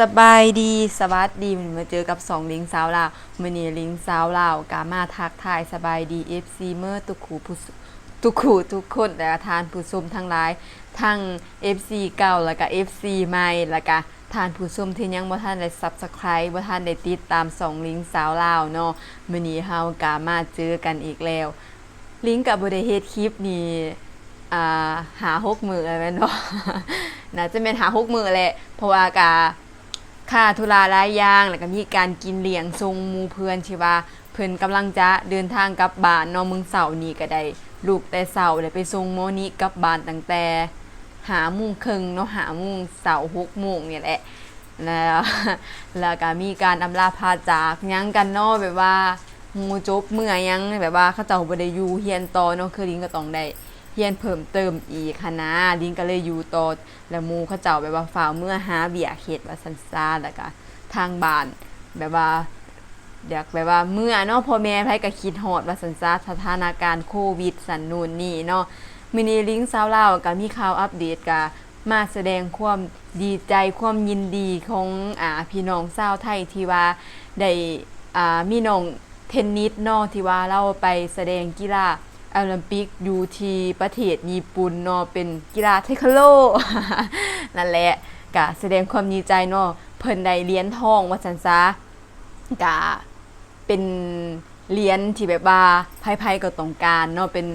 สบายดีสวัสดีมันมาเจอกับสองลิงสาวลาวมื่อนี้ลิงสาวลาวกามาทักทายสบายดี FC เมื่อตุกขูผู้ตุกขูทุกคนและทานผู้ชมทั้งหลายทั้ง FC เก่าแล้วก็ FC ใหม่แล้วก็ทานผู้ชมที่ยังบ่ทันได้ Subscribe บ่ทันได้ติดตามสองลิงสาวลาวเนาะมื่อนี้เฮากามาเจอกันอีกแล้ว ลิงกับบได้เฮ็ดคลิปนี่อ่าหาหกมืออะไรแม่นบ่น่าจะเป็นหาหกมือแหละเพราะว่ากา ค่าธุระหลายอย่าง แล้วก็มีการกินเลี้ยงทรงมูเพื่อนที่ว่าเพิ่นกำลังจะเดินทางกลับบ้านเนาะมึงเสาร์นี้ก็ได้ลูกแต่เสาร์ได้ไปส่งโมนี้กลับบ้านตั้งแต่หาโมุงครึ่งเนาะหาโมุงเสาร์หกโมงเนี่ยแหละแล้วแล้วก็มีการอำลาพาจากยังกันเนาะแบบว่าหมูจบเมื่อยังแบบว่าเขาเจ้าบ่ได้อยู่เฮียนต่อเนาะคือลิงก็ต้องได้ เฮียนเพิ่มเติมอีกค่ะลิงก็เลยอยู่ต่อแล้วมูเขาเจ้าแบบว่าฝ่าวเมื่อหาเบียเขตว่าสันซาแล้วก็ทางบ้านแบบว่าอยากแบบว่าเมื่อเนาะพ่อแม่ไผก็คิดฮอดว่าสันซาสถานการณ์โควิดสันนูนนี่เนาะมินีลิงก์สาวเล่าก็มีข่าวอัปเดตก็มาแสดงความดีใจความยินดีของอ่าพี่น้องชาวไทยที่ว่าได้อ่ามีน้องเทนนิสเนาะที่ว่าเราไปแสดงกีฬา โอลิมปิกอยู่ที่ประเทศญี่ปุ่นเนาะเป็นกีฬาเทควันโลนั่นแหละกะแสดงความดีใจเนาะเพิ่นได้เหรียญทองว่าซั่นซะกะเป็นเหรียญที่แบบว่าไผๆก็ต้องการเนาะเป็น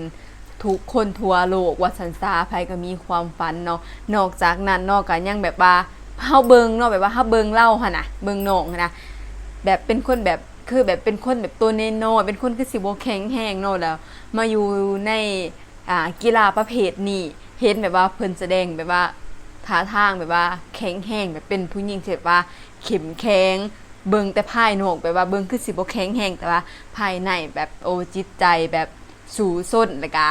ทุกคนทั่วโลกว่าซั่นซะไผก็มีความฝันเนาะนอกจากนั้นเนาะก็ยังแบบว่าเฮาเบิงเนาะแบบว่าเฮาเบิงเล่าหั่นน่ะเบิงน้องนนะแบบเป็นคนแบบ คือแบบเป็นคนแบบตัวเน้อยๆเป็นคนคือสิบ่แข็งแรงเนาะแล้ว มาอยู่ในอ่ากีฬาประเภทนี้เห็นแบบว่าเพิ่นแสดงแบบว่าท่าทางแบบว่าแข็งแรงแบบเป็นผู้หญิงที่แบบว่าเข้มแข็งเบิ่งแต่ภายนอกแบบว่าเบิ่งคือสิบ่แข็งแรงแต่ว่าภายในแบบโอจิตใจแบบสู่ส้นแล้วก็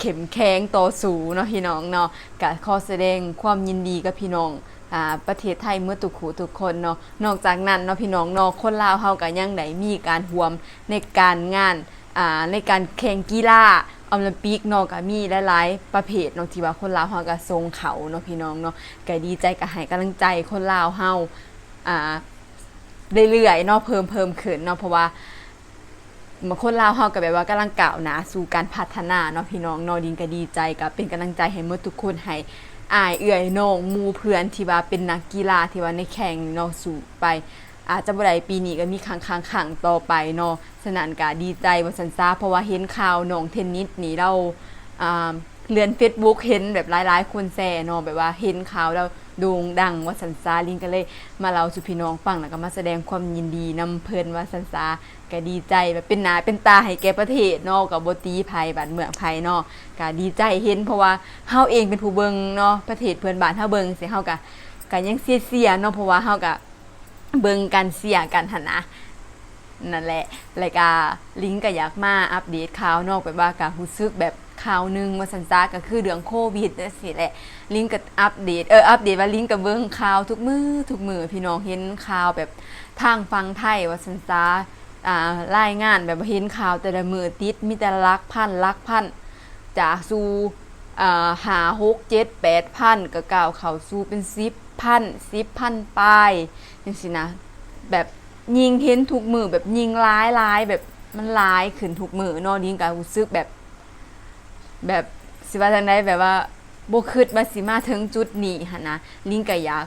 เข้มแข็งต่อสู้เนาะพี่น้องเนาะก็ขอแสดงความยินดีกับพี่น้อง อ่าประเทศไทยเมื่อตุกขูทุกคนเนาะนอกจากนั้นเนาะพี่น้องเนาะคนลาวเฮาก็ยังได้มีการห่วมในการงานอ่าในการแข่งกีฬาโอลิมปิกเนาะก็มีหลายๆประเภทเนาะที่ว่าคนลาวเฮาก็ทรงเขาเนาะพี่น้องเนาะก็ดีใจก็ให้กำลังใจคนลาวเฮาอ่าเรื่อยๆเนาะเพิ่มเพิ่มขึ้นเนาะเพราะว่าบางคนลาวเฮาก็แบบว่ากำลังก้าวหน้าสู่การพัฒนาเนาะพี่น้องเนาะดินก็ดีใจก็เป็นกำลังใจให้หมดทุกคนให้ อายเอื่อยน้องมูเพื่อนที่ว่าเป็นนักกีฬาที่ว่าในแข่งเนาะสู่ไป อาจจะบ่ได้ปีนี้ก็มีครั้งครั้งครั้งต่อไปเนาะฉะนั้นก็ดีใจว่าสันซาเพราะว่าเห็นข่าวน้องเทนนิสนี่เราอ่าเลื่อน Facebook เห็นแบบหลายๆ คนแซ่เนาะแบบว่าเห็นข่าวแล้ว โด่งดังว่าสันซาลิงก็เลยมาเล่าสู่พี่น้องฟังแล้วก็มาแสดงความยินดีนำเพลินว่าสันซาก็ดีใจแบบเป็นหนาเป็นตาให้แก่ประเทศเนาะกับบตีภัยบ้านเมืองภัยเนาะก็ดีใจเห็นเพราะว่าเฮาเองเป็นผู้เบิงเนาะประเทศเพื่อนบ้านเฮาเบิ่งสิเฮาก็ก็ยังเสียๆเนาะเพราะว่าเฮาก็เบิงกันเสียกันหั่นนะนั่นแหละรายการลิงก์ก็อยากมาอัปเดตข่าวนอกไปว่าการรู้สึกแบบ ข่าวหนึ่งมาสันซาก็คือเรื่องโควิดนั่นสิแหละ ลิงก์ก็อัปเดต เออ อัปเดตว่าลิงก์ก็เบิ่งข่าวทุกมือทุกมือพี่น้องเห็นข่าวแบบทางฟังไทยว่าสันซาอ่ารายงานแบบว่าเห็นข่าวแต่ละมือติดมีแต่ลักพันลักพันจากสู่อ่าหาหกเจ็ดแปดพันก็ก้าวเข้าสู่เป็นสิบพันสิบพันปลายจังสินะแบบยิงเห็นทุกมือแบบยิงร้ายร้ายแบบมันร้ายขึ้นทุกมือเนอนยิงการรู้สึกแบบ แบบสิว่าทางใดแบบว่าบ่คิดว่าสิมาถึงจุดนี้หั่นนะลิงก็อยาก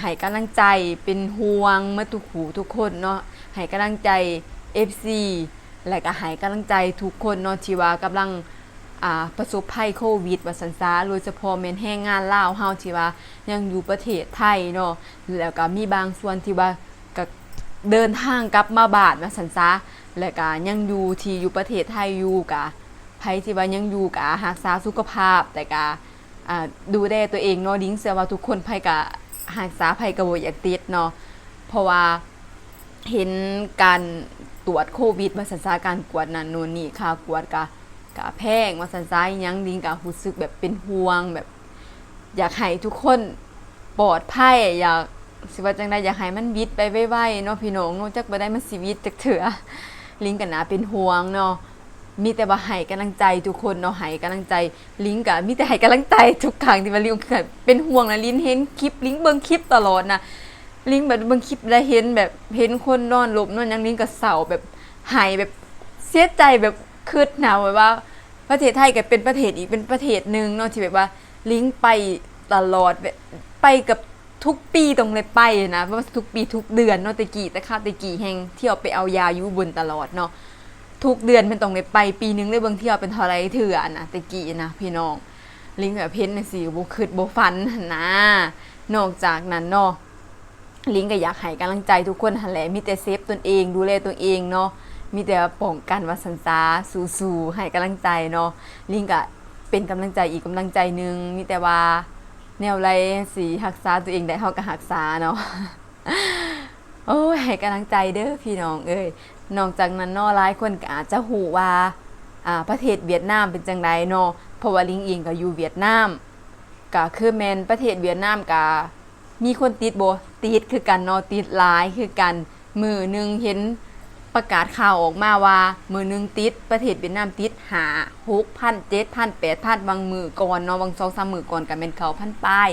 ให้กำลังใจเป็นห่วงมาทุกหูทุกคนเนาะให้กำลังใจ FC และก็ให้กำลังใจทุกคนเนาะที่ว่ากำลังอ่าประสบภัยโควิดว่าสันซาโดยเฉพาะแม่นแรงงานลาวเฮาที่ว่ายังอยู่ประเทศไทยเนาะแล้วก็มีบางส่วนที่ว่าก็เดินทางกลับมาบานว่าสันซาแล้วก็ยังอยู่ที่อยู่ประเทศไทยอยู่กะ ไผที่ว่ายังอยู่กะรักษาสุขภาพ แต่กะดูแลตัวเองเนาะดิ้งเชื่อว่าทุกคนไผกะรักษาไผกะบ่อยากติดเนาะเพราะว่าเห็นการตรวจโควิดว่าสันซาการกวดนั่นนู่นนี่ค่ากวดกะกะแพงว่าสันซายังดิ้งกะรู้สึกแบบเป็นห่วงแบบ อยากให้ทุกคนปลอดภัยอยากสิว่าจังไดอยากให้มันวิดไปไวๆเนาะพี่น้องเนาะจักบ่ได้มันสิวิตจักเถื่อลิงกันนะเป็นห่วงเนาะ มีแต่ว่าให้กำลังใจทุกคนเนาะให้กำลังใจลิงก์กะมีแต่ให้กำลังใจทุกครั้งที่ว่าลิงก์เกิดเป็นห่วงนะลินเห็นคลิปลิงก์เบิ่งคลิปตลอดนะลิงแบบเบิ่งคลิปแล้วเห็นแบบเห็นคนนอนหลบนอนยังลิงก็เศร้าแบบหายแบบเสียใจแบบคืดหนาวแบบว่าประเทศไทยก็เป็นประเทศอีกเป็นประเทศหนึ่งเนาะที่แบบว่าลิงไปตลอดแบบไปกับทุกปีตรงเลยไปนะเพราะว่าทุกปีทุกเดือนเนาะตะกี้แต่ข้าวตะกี้แห่งเที่ยวไปเอายาอยู่บนตลอดเนาะ ทุกเดือนเป็นตรงเลยไปปีหนึงได้เบิ่งเที่ยวเป็นเท่าไรเถื่อนะตะกี้นะพี่น้อง ลิงแบบเพ้นน่ะสิบ่คิดบ่ฝันนะนอกจากนั้นเนาะลิงก็อยากให้กำลังใจทุกคนหันแหละมีแต่เซฟตนเอง ดูแลตัวเองเนาะมีแต่ป้องกันวัสันซาสู้ๆให้กำลังใจเนาะลิงก็เป็นกำลังใจอีกกำลังใจหนึ่งมีแต่ว่าแนวไรสีหักษาตัวเองได้เฮาก็หักษาเนาะ โอ้ยให้กำลังใจเด้อพี่น้องเอ้ยนอกจากนั้นนาะหลายคนก็อาจจะหูว่าอ่าประเทศเวียดนามเป็นจังไดเนาะเพราะว่าลิงเองก็อยู่เวียดนามก็คือแมนประเทศเวียดนามก็มีคนติดโบติดคือกันเนาะติดหลายคือกันมือหนึ่งเห็นประกาศข่าวออกมาว่า มือหนึ่งติดประเทศเวียดนามติดหาหกพันเจ็ดพันแปดพันบางมือก่อนเนาะบางสองสามมือก่อนก็เป็นเขาพันป้าย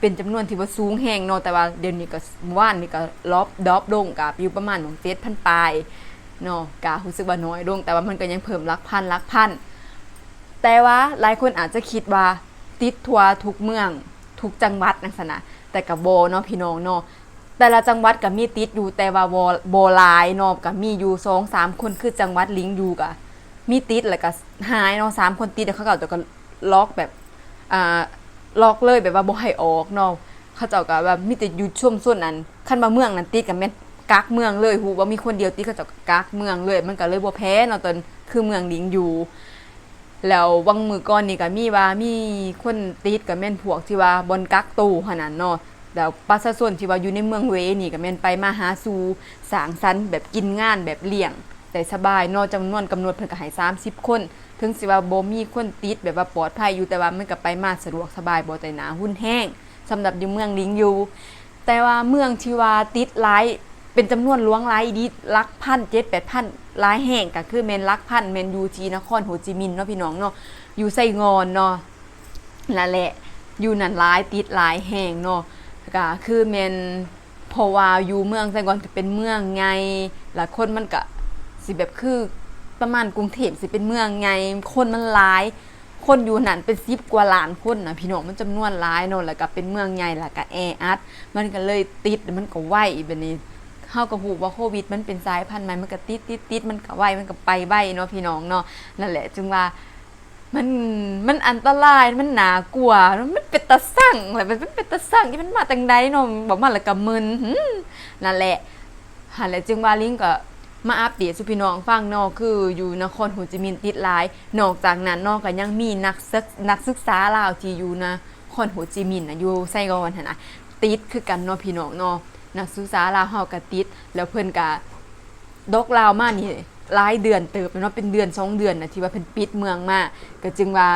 เป็นจำนวนที่ว่าสูงแหงเนาะแต่ว่าเดี๋ยวนี้ก็ว่านนี่ก็ลอบดรอปลงกับอยู่ประมาณของเจ็ดพันปลายเนาะการู้สึกว่าน้อยลงแต่ว่ามันก็ยังเพิ่มลักพันลักพันแต่ว่าหลายคนอาจจะคิดว่าติดทัวร์ทุกเมืองทุกจังหวัดนักษณะแต่กับโบเนาะพี่น้องเนาะแต่ละจังหวัดก็มีติดอยู่แต่ว่าโบหลายเนาะก็มีอยู่สองสามคนคือจังหวัดลิงอยู่กะมีติดแล้วก็หายเนาะสามคนติดแล้วเขาก็จะก็ล็อกแบบอ่า ล็อกเลยแบบว่าบ่ให้ออกเนาะเขาเจ้าก็แบบมีแต่อยู่ช่วงส่วนนั้นคันมาเมืองนั้นติดกับแม่นกักเมืองเลยหูว่ามีคนเดียวติดเขาเจ้าก็กักเมืองเลย มันก็เลยบ่แพ้เนาะตอนคือเมืองลิงอยู่ แล้ววังมือก่อนนี่ก็มีว่ามีคนติดกับแม่นพวกที่ว่าบนกักตูขนาดเนาะแล้วประชาชนที่ว่าอยู่ในเมืองเวนี่ก็แม่นไปมาหาสู่สางสรรค์แบบกินงานแบบเลี้ยงแต่สบายเนาะจำนวนกำหนดเพิ่นก็ให้30 คน ถึงสิว่าบ่มีคนติดแบบว่าปลอดภัยอยู่แต่ว่ามันก็ไปมาสะดวกสบายบ่แต่หนาหุ้นแห้งสำหรับอยู่เมืองลิงอยู่ แต่ว่าเมืองที่ว่าติดหลายเป็นจำนวนหลวงหลายดีลักพันเจ็ดแปดพันหลายแห่งก็คือเมนลักพันเมนยูจีนครโฮจิมินห์เนาะพี่น้องเนาะอยู่ไซงอนเนาะนั่นแหละอยู่นั่นหลายติดหลายแห่งเนาะก็คือเมนเพราะว่าอยู่เมืองไซงอนก็เป็นเมืองไงแล้วคนมันก็สิแบบคือ ประมาณกรุงเทพสิเป็นเมืองไง คนมันหลาย คนอยู่นั่นเป็นสิบกว่าล้านคนนะพี่น้องมันจำนวนหลายเนาะแล้วก็เป็นเมืองใหญ่แล้วก็แออัดมันก็เลยติดมันก็ไวแบบนี้เฮาก็ฮู้ว่าโควิด มันเป็นสายพันธุ์ใหม่มันก็ติดติดติดมันก็ไวมันก็ไปไวเนาะพี่น้องเนาะนั่นแหละจึงว่ามันมันอันตรายมันหนากลัวมันเป็นตะสั่งแหละมันเป็นตะสั่งที่มันมาตังใดเนาะบอกมาแล้วก็มึนหืมนั่นแหละหั่นแหละจึงว่าลิงก็ มาอัปเดตสุพี่น้องฟังนอกคืออยู่นครโฮจิมินห์ติดหลาย นอกจากนั้นนอกก็ยังมีนักศึกนักศึกษาลาวที่อยู่นะครโฮจิมินห์นะอยู่ไซกอนหั่นนะติดคือกันเนาะพี่น้องเนาะนักศึกษาลาวเฮาก็ติด แล้วเพิ่นก็ดกลาวมานี่หลายเดือนเติบเนาะเป็นเดือนสองเดือนนะที่ว่าเพิ่นปิดเมืองมาก็จึงว่า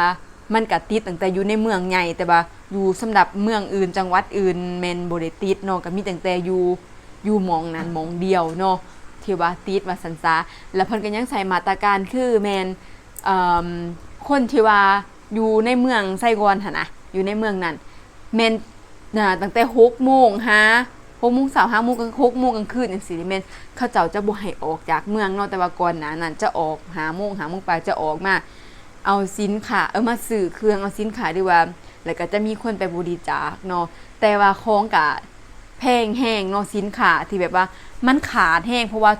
มันก็ติดตั้งแต่อยู่ในเมืองใหญ่แต่ว่าอยู่สำหรับเมืองอื่นจังหวัดอื่นแม่นบ่ได้ติดเนาะก็มีตั้งแต่อยู่อยู่หมองนั้นหมองเดียวเนาะ ที่ว่าติดว่าสันซาแล้วเพิ่นก็ยังใส่มาตรการคือแมนคนที่ว่าอยู่ในเมืองไซกอนหั่นนะอยู่ในเมืองนั้นแมนนะตั้งแต่6โมงฮะ6โมงเช้าโมงกลาง6โมงกลางคืนจังซี่นี่แมนเขาเจ้าจะบ่ให้ออกจากเมืองเนาะแต่ว่าก่อนหน้านั้นจะออก5โมง5โมงไปจะออกมา เอาสินค้าเออมาซื้อเครื่องเอาสินค้าดีว่า แล้วก็จะมีคนไปบริจาคเนาะแต่ว่าของกะ แพงแห้งเนาะสินค้าที่แบบว่ามันขาดแห้งเพราะว่า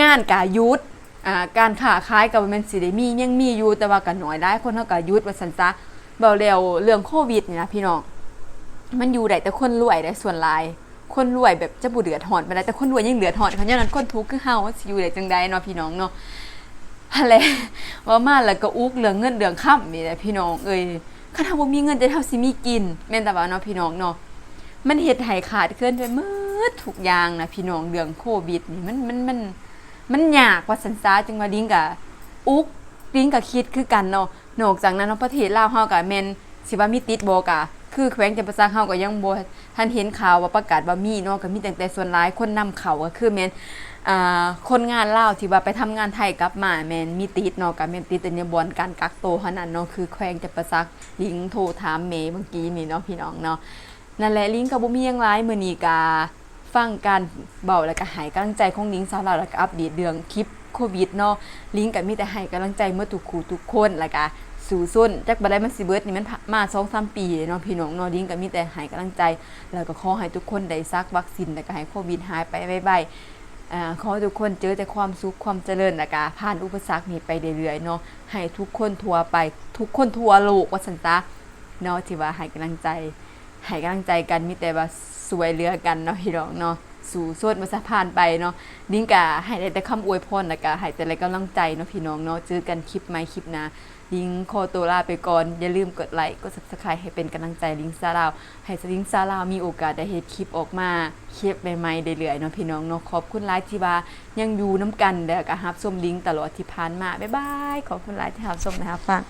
งานกะยุดอ่าการค้าขายกับมันสิได้มียังมีอยู่แต่ว่าก็น้อยได้คนเฮาก็หยุดว่าซั่นซะเบาแล้วเรื่องโควิดนี่นะพี่น้องมันอยู่ได้แต่คนรวยได้ส่วนลาย คนรวยแบบจะบ่เดือดร้อนไปานใดแต่คนรวยยังเดือดร้อนเขาอย่างนั้นคนทุกข์คือเฮาสิอยู่ได้จังใดเนาะพี่น้องเนาะอะไรว่ามาแล้วก็อุกเรื่องเงินเรื่องค่ำนี่แหละพี่น้องเอ้ยคันเฮาบ่มีเงินจะเฮาสิมีกินแม่นแต่ว่าเนาะพี่น้องเนาะ มันเฮ็ดให้ขาดเคลื่อนไปหมดทุกยางนะพี่น้องเรื่องโควิดนี่มันมันมันมันยากว่าสันซาจังว่าดิ้งกะอุกดิ้งกะคิดคือกันเนาะนอกจากนั้นเนาะประเทศลาวเฮาก็แมนสิว่ามีติดบ่กะคือแขวงจำปาสักเฮาก็ยังบ่ทันเห็นข่าวว่าประกาศว่ามีเนาะก็มีแต่แต่ส่วนหลายคนนำเขาก็คือแมนอ่าคนงานลาวที่ว่าไปทำงานไทยกลับมาแมนมีติดเนาะกับแมนติดแต่เนี่ยบอนการกักโตวเท่านั้นเนาะคือแขวงจะประซักลิงโทรถามเมย์เมื่อกี้นี่เนาะพี่น้องเนาะ นั่นแหละลิงกับบุมียังไรมื้อนี้กาฟังการเบาแล้วก็ให้กำลังใจของลิงสาวเราแล้วก็อัปเดตเรื่องคลิปโควิดเนาะลิงก็มีแต่ให้กำลังใจเมื่อทุกคู่ทุกคนแล้วก็สู่ส้นจักบ่ได้มันสิเบิดนี่มันผ่านมา2-3ปีเนาะพี่น้องเนาะลิงก็มีแต่ให้กำลังใจ แล้วก็ขอให้ทุกคนได้ซักวัคซีนแล้วก็ให้โควิดหายไปไวๆอ่าขอให้ทุกคนเจอแต่ความสุขความเจริญแล้วก็ผ่านอุปสรรคนี้ไปเรื่อยๆเนาะให้ทุกคนทั่วไปทุกคนทั่วโลกว่าซั่นซะเนาะที่ว่าให้กำลังใจ ให้กำลังใจกันมีแต่ว่าสวยเรือกันเนาะพี่น้องเนาะสู่สวดมาสะพานไปเนาะดิ้งกะให้ได้แต่คำอวยพรแล้วก็ให้แต่ละไรกำลังใจเนาะพี่น้องเนาะเจอกันคลิปใหม่คลิปน้าลิงขอตัวลาไปก่อน อย่าลืมกดไลค์กด Subscribe ให้เป็นกำลังใจลิงซาลาว ให้ลิงซาลาวมีโอกาสได้เฮ็ดคลิปออกมาคลิปใหม่ๆเรื่อยๆเนาะพี่น้องเนาะขอบคุณหลายที่ว่ายังอยู่น้ำกันแล้วก็รับชมลิงตลอดที่ผ่านมาบ๊ายบายขอบคุณหลายที่รับชมนะครับฟัง